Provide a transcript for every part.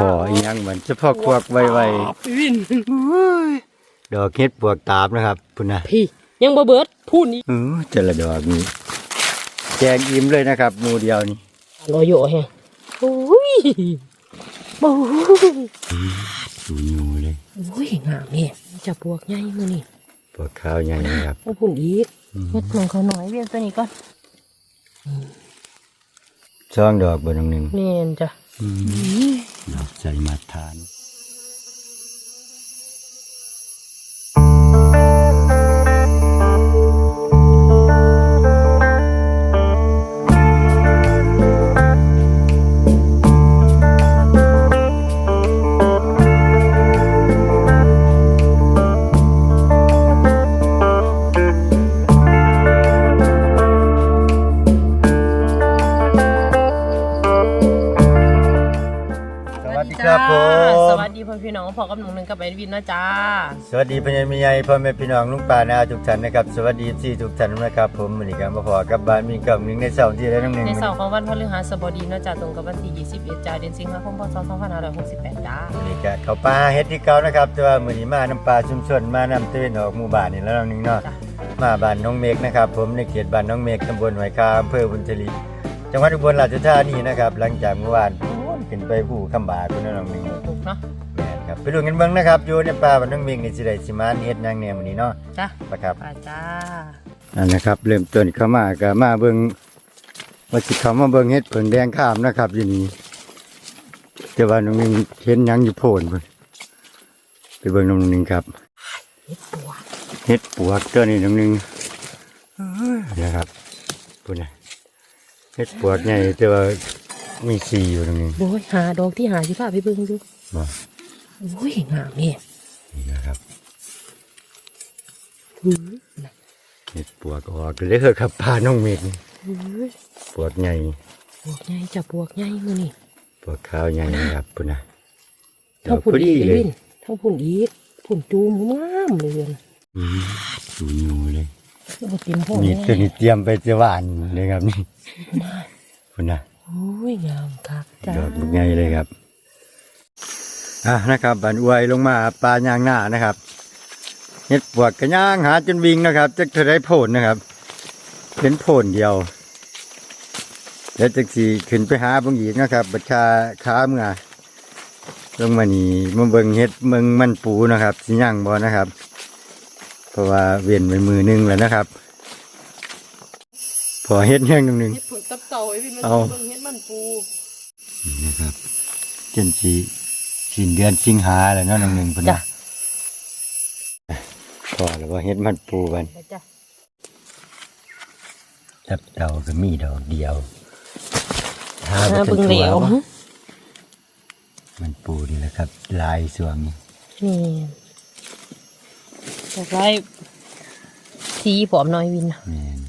พออีหยังเหมือนจะพ่อควักไววินๆดอกเฮ็ดปวกตาบนะครับพุ่นนะพี่ยังบ่เบิดพูดนี่เออแต่ละดอกนี่แจงอิ่มเลยนะครับหมูเดียวนี่รออยู่แฮะโอ้ยโอ้ยดูอยู่เลยโอ้ยงามแม่จะปวกใหญ่มื้อนี่ปวกขาวใหญ่นะครับโอ้พุ่นอีกเฮ็ดลงเขาหน่อยเวียนตัวนี้ก่อน ช่องดอกเบอร์หนึ่งแม่นจ้ะ ดอกใจมาทาน กินนะจ้า สวัสดีพ่อใหญ่แม่ใหญ่พ่อแม่พี่น้องลุงป่านาทุกท่านนะครับสวัสดีที่ทุกท่านนะครับ ผมวันนี้ก็มาพอกับบ้านมีกับหนึ่งในเสาร์ที่ได้น้องหนึ่งในเสาร์ของวันพฤหัสบดีนะจ้าตรงกับวันที่ 21จ้าเดือนสิงหาคมพศ2568จ้าวันนี้ก็เขาป่าเฮ็ดที่เก่านะครับแต่ว่ามื้อนี้มาน้ำปลาชุมชนมาน้ำตะเวนออกหมู่บ้านนี่แล้วน้องหนึ่งเนาะมาบ้านน้องเมฆนะครับ ผมในเขตบ้านน้องเมฆตำบลหอยคาอำเภอบุญชลีจังหวัดอุบลราชธานีนะครับหลังจากเมื่อวานขึ้นไปผู้คำบาคุณน้องหนึ่งถูกเนาะ ครับไปดูกันเบิ่งนะครับอยู่ในป่าบ้านน้องเมฆนี่สิได้สิมาเฮ็ดหยังแหน่มื้อนี้เนาะจ้ะปะครับไปจ้าอันนะครับ เริ่มต้นเข้ามาก็มาเบิ่งว่าสิเข้ามาเบิ่งเฮ็ดเผิงแดงข้ามนะครับ อยู่นี่แต่ว่าน้องหนึงเห็นหยังอยู่โพนเพิ่นไปเบิ่งน้องหนึงครับเฮ็ดปวกเฮ็ดปวกตัวนี้น้องหนึงเดี๋ยวครับพุ่นน่ะเฮ็ดปวกใหญ่แต่ว่ามีสีอยู่ตรงนี้โอ้ยหาดอกที่หาสิพาไปเบิ่งดูบ่โอ้ยงามแม่นี่นะครับหือน่ะเฮ็ดปวกออกเลยเด้อครับพาน้องเมฆนี่หือปวกใหญ่ปวกใหญ่จ้ะปวกใหญ่มื้อนี่ปวกขาวใหญ่นะครับพุ่นน่ะดทั้องกพุ่นพอดีอีกเลวิยนทั้งพุ่นอีกพุ่นจูมงามเลยเว้ยอืมดูอยู่เลยบ่เต็มห้องนี่แตัวนี้เตรียมไปจะหวานเลยครับนี่คุณนะโอ้ยงามคักจ้าดอกลูกใหญ่เลยครับ อะนะครับบันอวยลงมาปลายางหน้านะครับเห็ดปวกกระย่างหาจนวิ่งนะครับจะเท่าไรโผลนะครับเป็นโผลเดียวแล้วจักสีขึ้นไปหาบางอีกนะครับบัญชาค้าเมื่อลงมานี่มาเบิ่งเห็ดเมืองมันปูนะครับสิย่างบ่นะครับ เพราะว่าเวียนไปมือหนึงแล้วนะครับพอเฮ็ดแห้งหนึ่งหนึ่งเฮ็ดผลตับเต่าไอ้พี่มันเอาเบิ่งเฮ็ดมันปูนะครับจนสี สิ้นเดือนสิงหาแล้วเนาะหนึ่งหนึ่งพุ่นจ้ะ นะพอแล้วว่าเฮ็ดมันปูกันไปจ้ะจับเต่าก็มีดอกเดียวหาหาบ่เบิ่งทันเหลตัววบ่มันปูนี่แหละครับ ลายสวงนี่นี่ดอกไม้สีผอมน้อยวินน่ะแม่น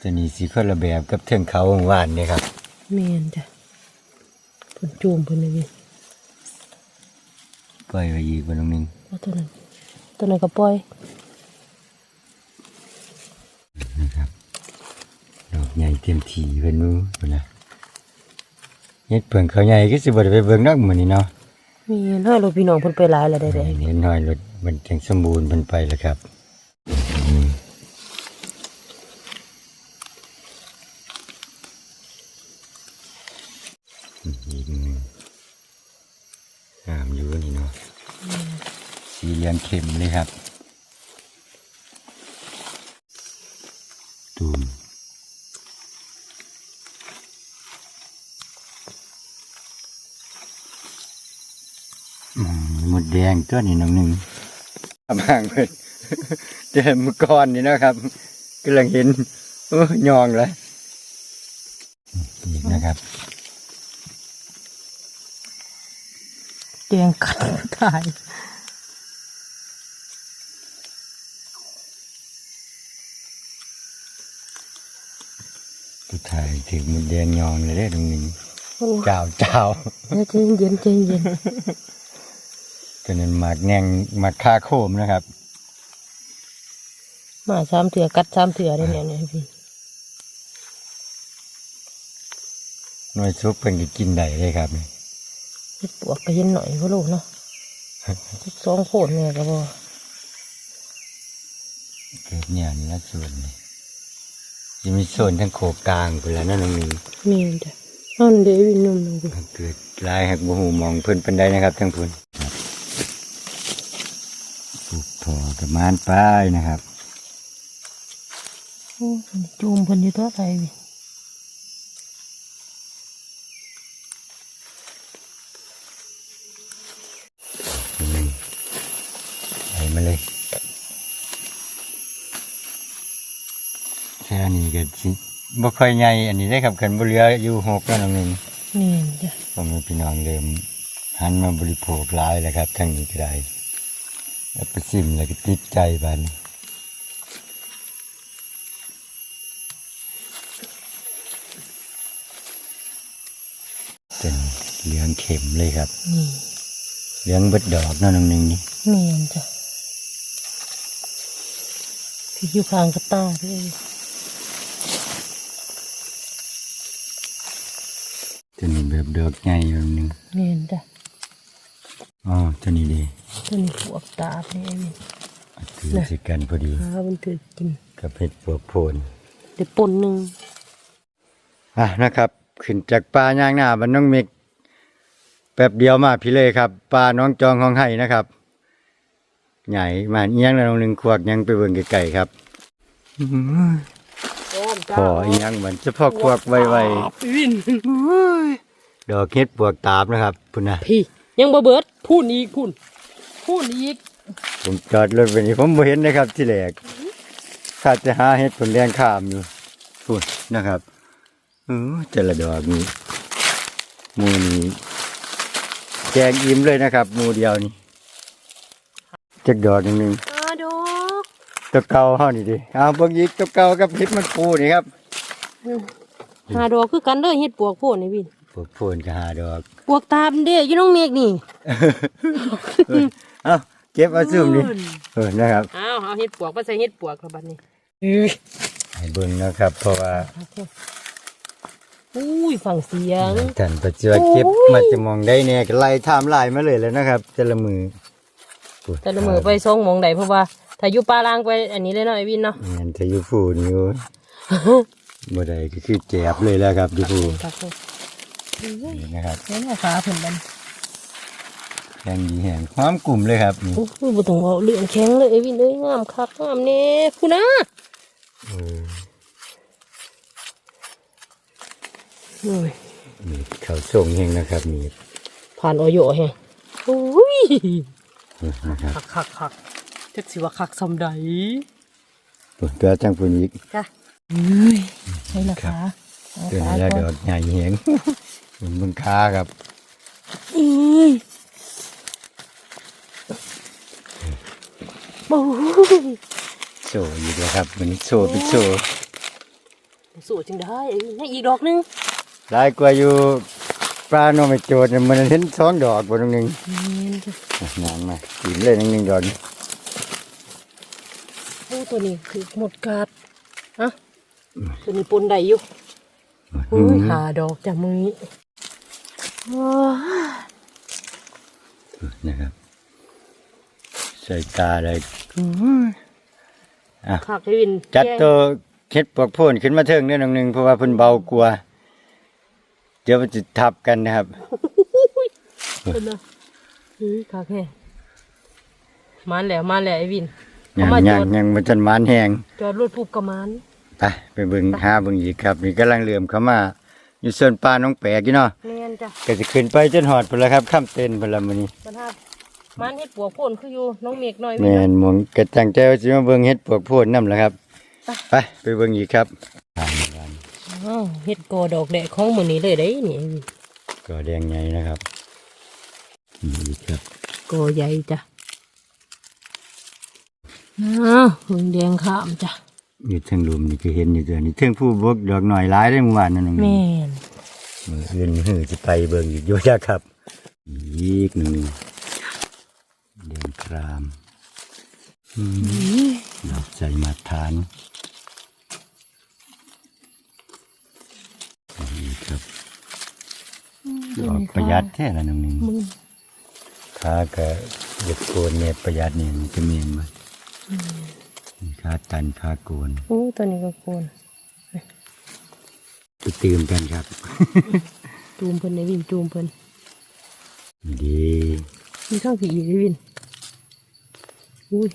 ตัวนี้สีคนละแบบกับเทืองเขาหวานเนี่ยครับ แม่นจ้ะ ผลจูมเพิ่นเลยวินปล่อยไว้อีกวันนึงเอาตัวนั้นตัวนั้นก็ปล่อยนะครับดอกใหญ่เต็มทีเป็นมือพุ่นนะเฮ็ดเพิ่งเขาใหญ่ก็สิบ่ได้ไปเบิ่งนักมื้อนี้เนาะมีน้อยลูกพี่น้องเพิ่นไปหลายแล้วได้ได้เห็นน้อยรถมันจังสมบูรณ์มันไปแล้วครับอืมอีกหนึ่งงามอยู่นี่เนาะ สีเหลืองเข้มเลยครับตูมอืมหมดแดงตัวนี้น้องหนึ่งทำห่างเพิ่นแต่เมื่อก่อนนี่นะครับกำลังเห็นโอ้ยองเลยนี่นะครับแดงกัดตาย สุดท้ายถึงหมดแดงยองเลยด้ตรงนี้โอ้เจ้าเจ้ายใจเย็นใจเย็นตัวนั้นหมากแนงหมากคาโคมนะครับ มาสามเถื่อกัดสามเถื่อได้เนี่ยเนี่ยพี่หน่วยซุปเพิ่นก็กินได้เลยครับนี่เฮ็ดปวกก็เห็นหน่อยพ่อลูกเนาะสองโคนเนี่ยก็บ่เกิดเนี่ยนี่ละส่วนนี่ จะมีส่วนทั้งโขกกลางไปแล้วนั่นน้องนี่มีจ้ะนั่นเดวินนุ่มนึงกูเกิดลายหักบ่หูมองเพิ่นเป็นได้นะครับทั้งพุ่นครับปลูกถอกับมานป้ายนะครับ โอ้จูมเพิ่นอยู่ตัวไทยวิ นี่ใส่มาเลยแค่ นี้ก็สิบ่ค่อยใหญ่อันนี้ได้ครับกันบ่เหลืออยู่หกแล้วน้องนี่นี่จ้ะพ่อแม่พี่น้องเริ่มหันมาบริโภคหลายแล้วครับทั้งนี้ก็ได้แล้วไปซิมแล้วก็ติดใจบัดนเป็นเหลืองเข็มเลยครับ นี่เหลืองเบิดดอกเนั่นน้องหนึ่งนี่นี่จ้ะพี่อยู่ข้างกระตาพี่ ตัวนี้แบบดอกใหญ่อยู่หนึ่งนี่จ้ะอ๋อตัวนี้ดีตัวนี้ปวกตาพี่วินถือสิกันพอดีหามันถือกินกับเห็ดปวกโพนเดี๋ยวปนหนึ่งอะนะครับ ขึ้นจากป่าย่างหน้าบ้านน้องเมกแป๊บเดียวมาพี่เลยครับป่าน้องจองของไห้นะครับใหญ่มาเอียงแล้วน้องหนึ่งขวกยังไปเบิ่งไกลๆครับอื้อหือพอเอียงเหมือนเฉพาะขวกไวพี่วินๆ ดอกเห็ดปวกตาบนะครับพุ่นนะพี่ ยังบ่เบิดพูนอีกพูนพูนอีกผมจอดรถไปนี่ผมบ่เห็นนะครับ ที่แรกข้าจะหาเห็ดผลแดงข้ามอยู่พุ่นนะครับเออแต่ละดอกนี้หมูนี้แกงอิ่มเลยนะครับหมูเดียวนี่จักดอกหนึ่งอาดอกตัวเก่าเฮานี่ดิเอาเบิ่งอีกตัวเก่ากับเห็ดมันปูนี่ครับหาดอกคือกันเด้อเฮ็ดปวกโพนนี่วิน พวกโพนก็หาดอกปวกตามเด้อยู่น้องเมฆนี่เอาเก็บเอาซุ่มนี่เออนะครับ อ้าวเอาเฮ็ดปวกมาใส่เฮ็ดปวกแล้วบัดนี้ให้เบิ่งนะครับ เพราะว่าอุ้ยฟังเสียงท่านปัจจุบันเก็บมาจะมองได้เนี่ยก็ไล่ไทม์ไลน์มาเลยแล้วนะครับแต่ละมือแต่ละมือไปส่งมองใดเพราะว่าถ้าอยู่ป่าล่างไปอันนี้เลยเนาะไอวินเนาะเงินจะอยู่ฟูนี่โอ้ยบ่ได้ก็คือแจบเลยแล้วครับอยู่ฟู นี่นะครับเห็นว่าขาเพิ่นบันแข็งดีแห้งหอมกลุ่มเลยครับนี่โอ้ยบ่ต้องเอาเรื่องแข็งเลยไอ้วินเอ้ยงามคักงามแน่พูนะเออโอ้ยมีเขาวส่งเฮงนะครับมีผ่านออยแฮงโอ้ยนะครับคักคักคักจักสิว่าคักซำใดตัวจังปุ่นอีกจ้ะเอ้ยใช่ละครัขาบเอาตัวขานี้ละก่ดออนกใหญ่แหง เห็นมึงค้าครับเอ้ยโอ้ยโซ่อีกแล้วครับมันโซ่เป็นโซ่สวยจังได้ไอ้นี่อีกดอกหนึงหลายกว่าอยู่ปลาโนไม่โจดเนี่ยมันเห็นสองดอกบนตรงนึงนี่จ้ะนานมากินเลยนึงหนึ่งดอกนี่โอ้ตัวนี้คือหมดกาดอะตัวนี้ปนได้อยู่อุ้ยหาดอกจากมือ นี้ว้านะครับใส่ตาเลยคักไอ้วินจัดแกงตัวเฮ็ดปวกโพ่นขึ้นมาเทิงนิดหนึงเพราะว่าเพิ่นเบากลัวาเดี๋ยวมันจะทับกันนะครับเป็นนะเฮ้ยคักแฮ่มาแล้วมาแล้วไอ้วินยัเอางมาจยัองดยังมันจันมานแหงจอดรถผูกกระมานไปไปเบิ่งหาเบิ่งอีกครับนี่กำลังเลื่อมเข้ามา อยู่ส่วนป่าน้องแปกอยู่เนาะแม่นจ้ะก็จะขึ้นไปจนหอดพุ่นละครับข้ามเต้นพุ่นละมื้อนี้บรรทัดมันเฮ็ดปัวโพ่นคืออยู่น้องเมฆหน่อยวิแม่นนหมองกระจังใจว่าสิมาเบิ่งเฮ็ดปวกโพ่นนำล่ะครับไปไปเบิ่งอีกครับอ้าวเฮ็ดกอดอกแดกของมื้อนี้เลยได้นี่ไอ้วินก็แดงใหญ่นะครับนี่อีกครับกอใหญ่จ้ะอ้าวเพิ่งแดงขามจ้ะ อยู่เทิงหลุมนี่ก็เห็นอยู่ตัวนี้เทิงผู้บกดอกหน่อยหลายได้เมื่อวานนั่นน้องแม่นมืออื่นมือจะไปเบิ่งอีกอยู่จ้ะครับ อีกหนึ่งเด่นครามอืมดอกใจมาทานนี่ครับออกประหยัดแท้ละน้องหนึงมึงค้าก็เด็กโกนเนี่ยประหยัดนี่มันจะมีมั้ยค้า ตันค้าโกนโอ้ตัวนี้ก็โกนไปตื่มกันครับ จูมเพิ่นในวินจูมเพิ่นดีมีข้างผีอีกในวินอุ้ย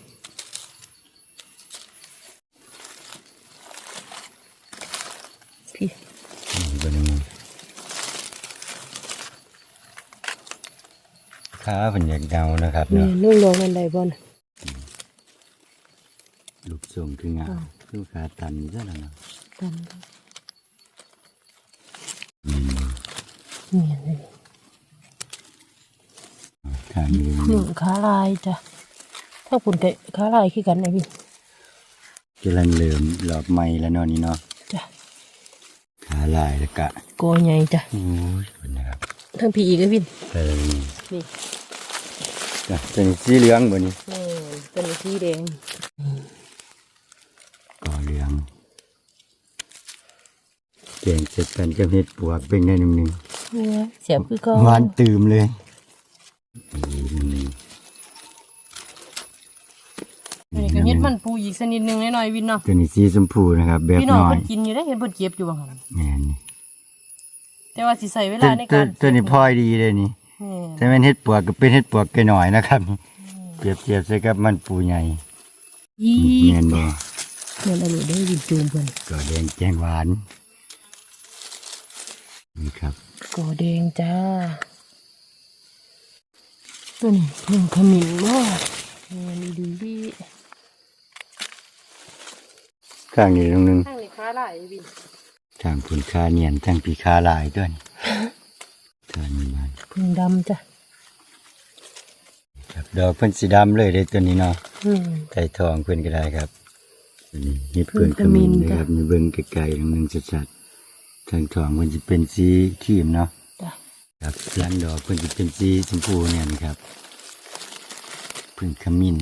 พี่นี่เป็นยังไงค้าเป็นอยากเดานะครับนี่เนาะนุ่งรองอันใดบ่นลูก ส่งคืองาอ่าลูกค้าตันซะแล้วเนาะตันอืมนี่เลยทางนี้หนึ่งขาลายจ้ะถ้าปุ่นกับขาลายคือกันนะพี่กำลังเริ่มหลอบไม้แล้วเนาะนี่เนาะจ้ะขาลายแล้วกะโกใหญ่จ้ะโอ้ยคนนะครับทั้งพี่อีกนะพี่เออนี่นี่จ้ะจะมีสีเหลืองบ่นี่แม่ตัวนี้สีแดง ก่อเหลือง แกงเสร็จกันจะเห็ดปวกเป็นได้หนึ่งหนึ่งเสียบคือก็หวานตื่มเลยนี่หนึ่งหนึ่งอันนี้ก็เฮ็ดมันปูอีกสักนิดนึงหน่อยๆวินเนาะตัวนี้สีชมพูนะครับแบบพี่น้องน้อยเพิ่นกินอยู่ได้เห็นเพิ่นเก็บอยู่บางหันแม่นแต่ว่าสิใส่เวตัวลาในตัวการตัวนี้พลอยดีเลยนี่ แม่แต่เป็นเห็ดปวกก็เป็นเห็ดปวกแก่หน่อยนะครับ เปรียบเทียบใส่กับมันปูใหญ่ยีแม่นบ่เงินอะไรได้วินจูมเพิ่นก็แดงแกงหวาน นี่ครับโกแดงจ้าตัวนี้หนึ่งขมิ้นบ่เงินดีดีข้างนี้ตรงหนึงข้างนี้ขาลายวินทางคุณคาเนียนทางปีคาลายด้วยทางนี้มันพึ่งดำจ้ะครับดอกเพิ่นสีดำเลยเด้ตัวนี้เนาะอืมไก่ทองเพิ่นก็ได้ครับอันนี้นี่เพิ่นขมิ้นนะครับนี่เบิ่งไกลๆตรงนึงชัดๆ ทางทองเพิ่นจะเป็นสีครีมเนาะจ้ะครับหลังดอกเพิ่นจะเป็นสีชมพูเนี่ยนะครับเพิ่นขมิ้น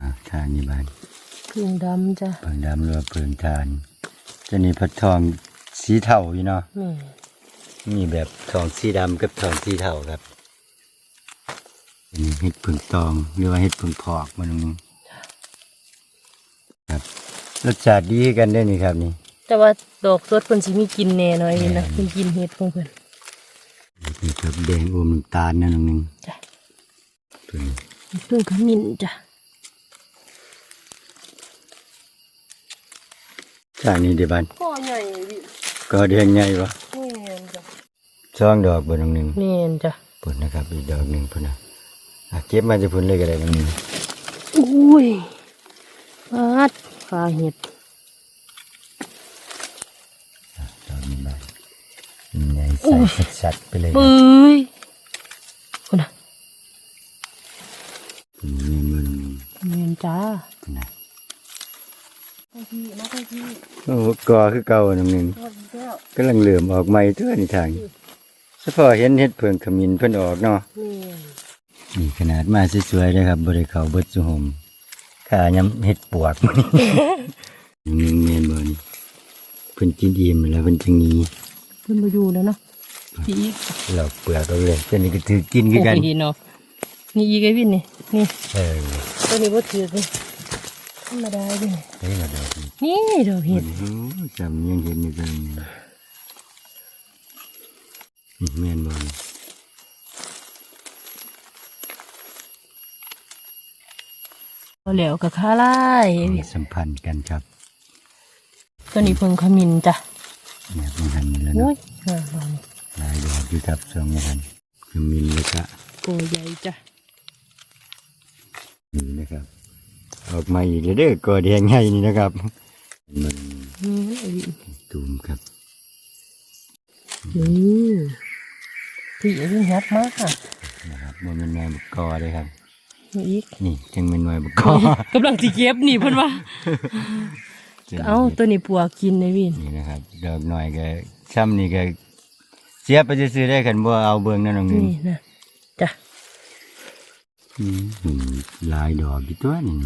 อ่าทางนี้บ้านพึ่งดำจ้ะเพิ่งดำเรือเพิ่งทานตัวนี้พัดทองสีเทาอยู่เนาะแม่มีแบบทองสีดำกับทองสีเทาครับเป็นเห็ดผึ่งตองหรือว่าเห็ดผึ่งพอกมันนึงครับรสชาติดีกันได้อนี่ครับนี่ แต่ว่าดอกสดเพิ่นสิมีกลินแน่หน่อยนี่นะเพิ่นกินเห็ดของเพิ่นนี่ครับแดงอมน้ำตาลนั่นนึงจ้ะตัวนี้พึ่งขมิ้นจ้ะจางนี้เดี๋ยวบันก็ใหญ่วิก็แดงใหญ่ปะแม่นจ้ะช่องดอกบนนึงแม่นจ้ะพุ่นนะครับอีกดอกหนึ่งพุ่นนะอะเก็บมาจะพุ่นเลยก็ได้นึงอุ้ยปาดปลาเห็ดดอกนี้มา ใหญ่ใส่สัดๆไปเลยครับ ปุ้ยคุณน่ะพุ่นนี่มันนึงแม่นจ้าพุ่นนะพี่มาพี่โอ้กอคือเก่าหนึ่งหนึ่งพอดีแล้วกำลังเหลื่อมออกใหม่ตัวนี่ทางเฉพาะเห็นเห็ดเพิงขมิ้นเพิ่นออกเนาะแม่นนี่ขนาดมาสวยๆเลยครับบริเขาเบิดสุหมข้ายำเห็ดปวก หนึ่งเมนบ่นี่เพิ่นกินอิ่มแล้วเพิ่นจึงหนี้ เพิ่นมาอยู่แล้วเนาะพี่อีกหลอกเปลือกเอาเลยตัวนี้ก็ถือกินคือกันโอ้ยเนาะนี่อีกไอ้วินนี่นี่เออตัวนี้บ่ถือเลยธรรมดาเด้เฮ้ยมาดอกนี่นี่ดอกเห็ดโอ้โหจำยังเห็นอยู่ตรงนี้นี่แม่นบ่นี่พอแล้วกับข้าไล่ไอ้วินสัมพันธ์กันครับตัวนี้เพิ่งขมิ้นจ้ะ เนี่ยมันหันนี่แล้วโอ้เนาะยงามมากหลายดอกอยู่ครับสองมันขมิ้นแล้วก็โกใหญ่จ้ะนี่นะครับ ออกมาอีกแล้วเด้อก็แดงใหญ่นี่นะครับมันนี่ไอ้วินตูมครับนี่พี่ไอ้วินยัดมากค่ะนะครับมันเป็นหน่วยบุกกอเลยครับ นี่อีกนี่จึงเป็นหน่วยบุกกอกำลังสิเก็บนี่เพิ่นว่า เอาตัวนี้ปัวกินไอ้วินนี่นะครับ ดอกหน่อยก็ช้ำนี่ก็เสียไปซื้อๆได้กันบ่เอาเบิ่งนั่นน้องหนึงนี่นะจ้ะอืมอืมหลายดอกอยู่ตัวนี่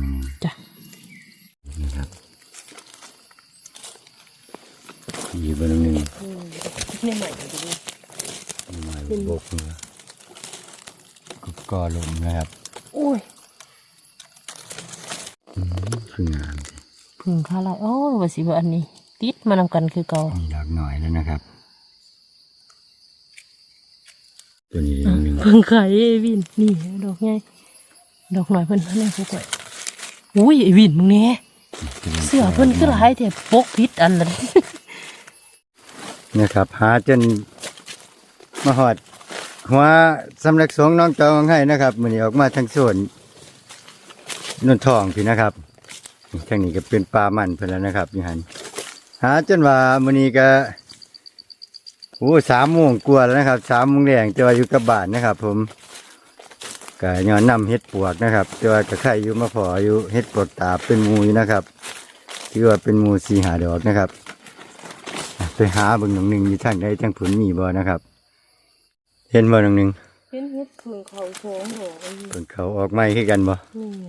จ้ะนะครับอีกเบิ่งหนึงนี่ใหม่ดูดิเป็นบกหัวก็กอลมนะครับโอ้ยอืมคืองามสิ พึ่งข้าไรโอ้ว่าสิว่าอันนี้ ติดมานำกันคือเก่ามีดอกหน่อยแล้วนะครับ ตัวนี้หนึ่งพึ่งไข่ไอ้วินนี่ดอกไงดอกหน่อยเพิ่นนั่นแหละพวกไอ้อุ้ยไอ้วินมึงเนี่ยเสื้อเพิ่นคือหลายแต่ปกพิษอันละนะครับหาจนมาหอดหัวสำนักสงฆ์น้องจองให้นะครับมันนี้ออกมาทางส่วนนนทองพี่นะครับ ทางนี้ก็เป็นปลามันเพิ่นแล้วนะครับนี่หันหาจนว่ามันนี้ก็โอ้สามโมงกว่าแล้วนะครับสามโมงแดงจะว่าอยู่กับบ้านนะครับ ผมก็ย้อนนำเฮ็ดปวกนะครับจะว่าก็ไข่อยู่มาพออยู่เฮ็ดปวกตาบเป็นหมูอยู่นะครับที่ว่าเป็นหมูสีหาดอกนะครับ ไปหาเบิ่งหนึ่งหนึ่งอยู่ทางใดทางผลมีบ่นะครับ เห็นบ่หนึ่งหนึ่งเป็นเฮ็ดพึ่งเขาโค้งดอกไอ้วินผลเขาออกไม้คือกันบ่นี่ไง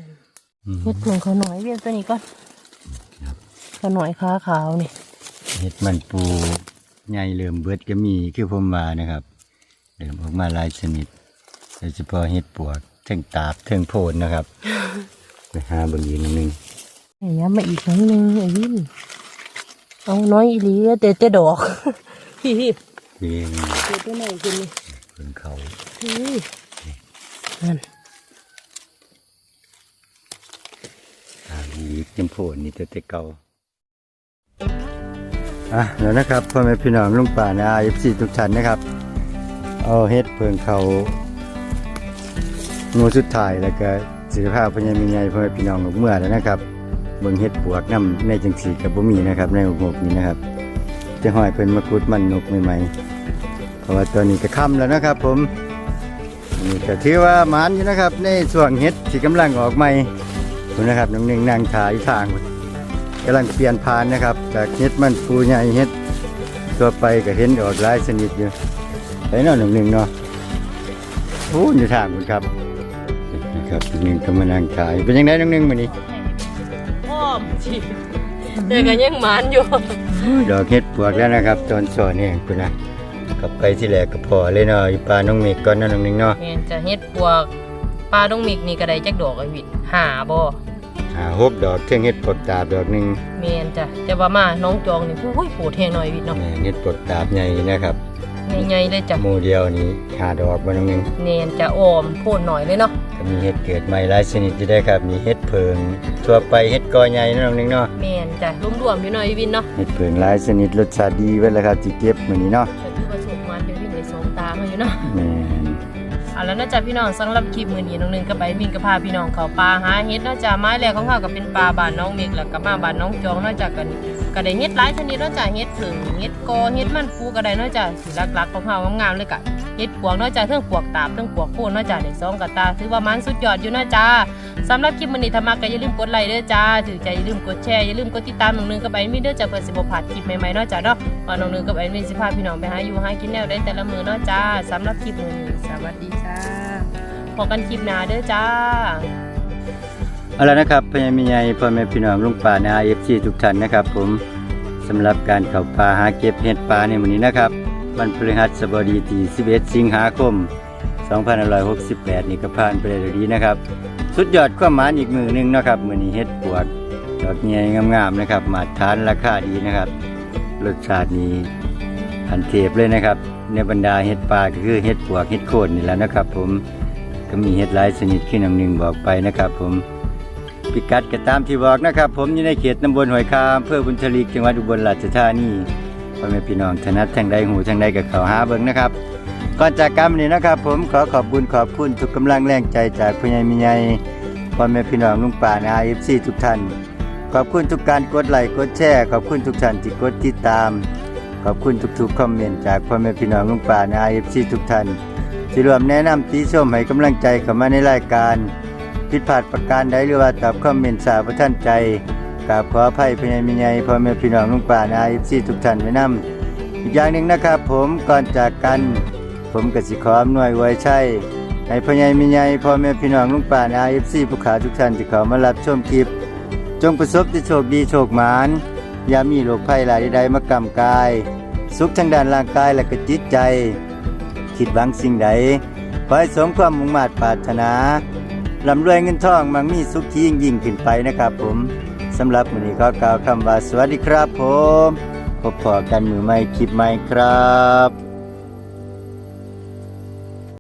เฮ็ดพึ่งเขาหน่อยเวียนตัวนี้ก่อนเขาหน่อยขาขาวนี่เห็ดมันปูใหญ่เริ่มเบิดก็มีคือผมว่านะครับเริ่มออกมาหลายชนิดโดยเฉพาะเห็ดปวกเทิงตาบเทิงโพนนะครับ ไปหาเบิ่งอีกหนึ่งหนึ่งไอ้ยามาอีกครั้งหนึ่งไอ้วินเอาน้อยอีหลีแต่แต่ดอกพี่พี่เบียงเกิดตัวไหนกินนี่ผลเขาเฮ้ยนั่ นทางอีกจำโพนนี่ตัวแต่เก่าอะแล้วนะครับพ่อแม่พี่น้องลุงป่านะเอฟซีทุกท่านนะครับ เอาเฮ็ดเพิงเขางูสุดท้ายแล้วก็สิภาพพญามีไงพ่อแม่พี่น้องลูกเมื่อแล้วนะครับเบิ่งเฮ็ดปวกน้ำในจังสีกับบ่มีนะครับ ในหกนี้นะครับจะห้อยเพิ่นมากุดมันนกใหม่ๆเพราะว่าตัวนี้ก็ค่ำแล้วนะครับ ผมนี่ก็ถือว่ามานอยู่นะครับ ในส่วงเฮ็ดที่กำลังออกใหม่ คุณนะครับน้องหนึ่งนั่งถ่ายทางกำลังเปลี่ยนพานนะครับ จากเฮ็ดมันปูใหญ่เฮ็ดตัวไปก็เห็นออกหลายชนิดอยู่ไปเนาะหนึ่งหนึ่งเนาะโอ้อยู่ทางคุณครับนะครับหนึ่งหนึ่งกำลังนั่งขายเป็นยังไงหนึ่งหนึ่งมื้อนี้อ้อมจีเด็กกันยังหมานอยู่ดอกเห็ดปวกแล้วนะครับตอนสอนนี่คุณนะกลับไปที่แหลกก็พอเลยเนาะอยู่ปลาน้องเมฆก่อนเนาะหนึ่งหนึ่งเนาะแม่นจะเฮ็ดปวกปลาดงมิกนี่ก็ได้จักดอกไอ้วินหาบ่ หาหกดอกเท่งเห็ดปวกตาบดอกหนึ่งแม่นจ้ะแต่ว่ามาน้องจองนี่โอ้ยโหดแฮงหน่อยวินเนาะแม่เห็ดปวกตาบใหญ่นะครับใหญ่ๆเลยจ้ะหมู่เดียวนี่หาดอกบ่น้องหนึ่งแม่นจะอ้อมโพดหน่อยเลยเนาะก็มีเห็ดเกิดใหม่หลายชนิดอยู่ได้ครับ มีเห็ดเพิงทั่วไปเห็ดกอใหญ่เนาะน้องหนึ่งเนาะแม่นจ้ะรวมๆอยู่หน่อยวินเนาะเห็ดเพิงหลายชนิดรสชาติดีเว้ยละครับที่เก็บมื้อนี้เนาะก็ถือว่าโชคมันเดี๋ยววินได้สองตามาอยู่เนาะแม่น เอาแล้วนะจ๊ะพี่น้องสำหรับคลิปมือนี้น้องหนึงกับใบมินก็พาพี่น้องเขาปลาหาเฮ็ดนาะจ๊ะไม้แรกของเขาก็เป็นปลาบ้านน้องเมกแล้วก็มาบ้านน้องจองนาะจ๊ะกันก็ได้เฮ็ดหลายชนิดนาะจ๊ะเฮ็ดผึ่งเฮ็ดกอเฮ็ดมันปูก็ได้นาะจ๊ะสิหลักๆของเขางามๆเลยกะเฮ็ดปวกนาะจ๊ะเทิงปวกตาบเทิงปวกโคนนาะจ๊ะได้สองกระตาถือว่ามันสุดยอดอยู่นาะจ๊ะ สำหรับคลิปมื้อนี้ถ้ามักก็อย่าลืมกดไลค์เด้อจ้าถือใจอย่าลืมกดแชร์อย่าลืมกดติดตามน้องนึงกับใบมินเด้อจ้ะเพื่อสิบ่พลาดคลิปใหม่ๆเนาะจ๊ะเนาะว่าน้องนึงกับใบมินสิพาพี่น้องไปหาอยู่หากินแนวได้แต่ละมื้อเนาะจ้าสำหรับคลิปมื้อนี้สวัสดีจ้าพบกันคลิปหน้าเด้อจ้าเอาละนะครับพญามีใหญ่พ่อแม่พี่น้องลุงป่านาเอฟซีทุกท่านนะครับ ผมสำหรับการเข้าป่าหาเก็บเห็ดป่าในวันนี้นะครับวันพฤหัสบดีที่11สิงหาคม 2568 นี่ก็ผ่านไปได้ด้วยดีนะครับ สุดยอดความหมานอีกมือหนึงนะครับมือนี้เห็ดปวกดอกใหญ่งามๆนะครับ มาทานราคาดีนะครับรสชาตินี้พันเทพเลยนะครับ ในบรรดาเห็ดป่าก็คือเห็ดปวกเห็ดโคนนี่แหละนะครับ ผมก็มีเห็ดหลายชนิดขึ้นหนึ่งบอกไปนะครับ ผมพิกัดก็ตามที่บอกนะครับ ผมอยู่ในเขตตำบลหอยคามอำเภอบุญชลีกจังหวัดอุบลราชธานีพ่อแม่พี่น้องถนัดทางใดหูทางใดกับเขาหาเบิ่งนะครับ ก่อนจากการนี้นะครับ ผมขอขอบคุณขอบคุณทุกกำลังแรงใจจากผู้ใหญ่มีใหญ่พ่อแม่พี่น้องลุงป่านาเอฟซีทุกท่าน ขอบคุณทุกการกดไลค์กดแชร์ขอบคุณทุกท่านที่กดติดตาม ขอบคุณทุกๆคอมเมนต์จากพ่อแม่พี่น้องลุงป่านาเอฟซีทุกท่านที่รวมแนะนำตีชมให้กำลังใจเข้ามาในรายการผิดพลาดประการใดหรือว่าตอบคอมเมนต์สาประท่านใจกราบขออภัยพญามิญญพ่อแม่พี่น้องลุงป่านาเอฟซีทุกท่านไว้นำอีกอย่างหนึ่งนะครับ ผมก่อนจากกัน ผมกสิขออำนวยไว้ใช่ให้พญามิญญพ่อแม่พี่น้องลุงป่านาเอฟซีผู้ขาทุกท่านที่เขามารับชมคลิป จงประสบแต่โชคดีโชคหมานอย่ามีโรคภัยหลายใดๆมากำกาย สุขทางด้านร่างกายและก็จิตใจ คิดหวังสิ่งใดขอให้สมความมุ่งมา่ปรารถนาลำรวยเงินทองมั่งมีสุขที่ยิ่งยิ่งขึ้นไปนะครับผมสำหรับมื้อนี้ก็กล่าวคำว่าสวัสดีครับผมพบพอกันมือใหม่คลิปใหม่ครับ